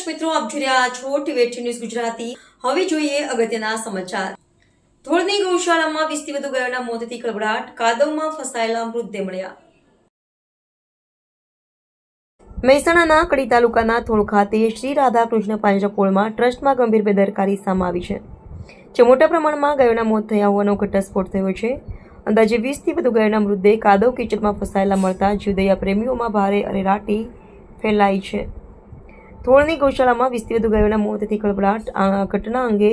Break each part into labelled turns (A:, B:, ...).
A: દર્શક મિત્રો, આપ જોઈ રહ્યા છો ટીવેટી ન્યૂઝ ગુજરાતી. હવે જોઈએ અગત્યના સમાચાર. ધોળની ગૌશાળામાં વીસથી વધુ ગાયોના મોતથી કળબડાટ કાદવમાં ફસાયેલા મૃતદેહ મળ્યા મહેસાણાના કડી તાલુકાના ધોળ ખાતે શ્રી રાધાકૃષ્ણ પાંજરાપોળમાં ટ્રસ્ટમાં ગંભીર બેદરકારી સામે આવી છે, જે મોટા પ્રમાણમાં ગાયોના મોત થયા હોવાનો ઘટસ્ફોટ થયો છે. અંદાજે વીસથી વધુ ગાયોના મૃતદેહ કાદવ કિચડમાં ફસાયેલા મળતા જીવદયા પ્રેમીઓમાં ભારે અરેરાટી ફેલાઈ છે. થોળની ગૌશાળામાં વીસથી વધુ ગાયોના મોતથી કળબડાટ આ ઘટના અંગે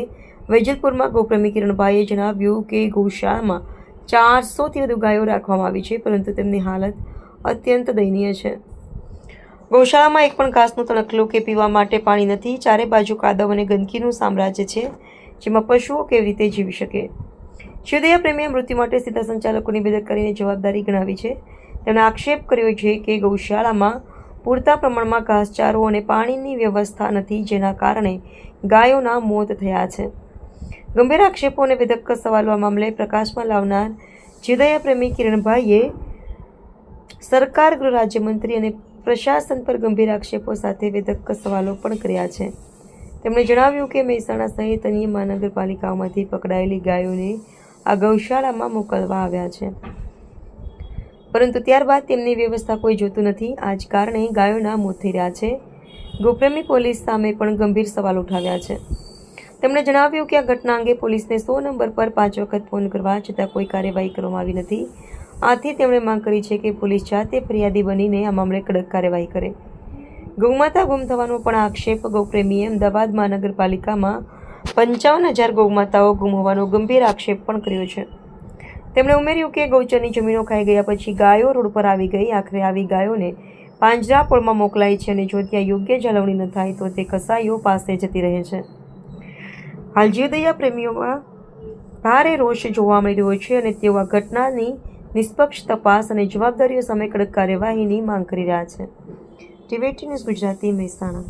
A: વૈજલપુરમાં ગૌપ્રેમી કિરણભાઈએ જણાવ્યું કે ગૌશાળામાં ચારસોથી વધુ ગાયો રાખવામાં આવી છે, પરંતુ તેમની હાલત અત્યંત દયનીય છે. ગૌશાળામાં એક પણ ઘાસનું તણકલું કે પીવા માટે પાણી નથી, ચારે બાજુ કાદવ અને ગંદકીનું સામ્રાજ્ય છે, જેમાં પશુઓ કેવી રીતે જીવી શકે? શિવદયા પ્રેમીએ મૃત્યુ માટે સીધા સંચાલકોની બેદરકારીની જવાબદારી ગણાવી છે. તેમણે આક્ષેપ કર્યો છે કે ગૌશાળામાં પૂરતા પ્રમાણમાં ઘાસચારો અને પાણીની વ્યવસ્થા નથી જેના કારણે ગાયોના મોત થયા છે. ગંભીર આક્ષેપો અને વિધક્ક સવાલો મામલે પ્રકાશમાં લાવનાર જીદયાપ્રેમી કિરણભાઈએ સરકાર, ગૃહ રાજ્યમંત્રી અને પ્રશાસન પર ગંભીર આક્ષેપો સાથે વિધક્ક સવાલો પણ કર્યા છે. તેમણે જણાવ્યું કે મહેસાણા સહિત અન્ય મહાનગરપાલિકાઓમાંથી પકડાયેલી ગાયોને આ ગૌશાળામાં મોકલવા આવ્યા છે. પરંતુ ત્યારબાદ તેમની વ્યવસ્થા કોઈ જોતું નથી. આ જ કારણે ગાયોના મોત થઈ રહ્યા છે. ગોપ્રેમી પોલીસ સામે પણ ગંભીર સવાલ ઉઠાવ્યા છે. તેમણે જણાવ્યું કે આ ઘટના અંગે પોલીસને સો નંબર પર પાંચ વખત ફોન કરવા છતાં કોઈ કાર્યવાહી કરવામાં આવી નથી. આથી તેમણે માંગ કરી છે કે પોલીસ જાતે ફરિયાદી બનીને આ મામલે કડક કાર્યવાહી કરે. ગૌમાતા ગુમ થવાનો પણ આક્ષેપ ગૌપ્રેમીએ અમદાવાદ મહાનગરપાલિકામાં પંચાવન હજાર ગૌમાતાઓ ગુમ હોવાનો ગંભીર આક્ષેપ પણ કર્યો છે. તેમણે ઉમેર્યું કે ગૌચરની જમીનો ખાઈ ગયા પછી ગાયો રોડ પર આવી ગઈ. આખરે આવી ગાયોને પાંજરાપોળમાં મોકલાય છે અને જો ત્યાં યોગ્ય જાળવણી ન થાય તો તે કસાઈઓ પાસે જતી રહે છે. હાલ જીવદયા પ્રેમીઓમાં ભારે રોષ જોવા મળી રહ્યો છે અને તેઓ આ ઘટનાની નિષ્પક્ષ તપાસ અને જવાબદારીઓ સામે કડક કાર્યવાહીની માંગ કરી રહ્યા છે. ટીવેટી ન્યૂઝ ગુજરાતી મહેસાણા.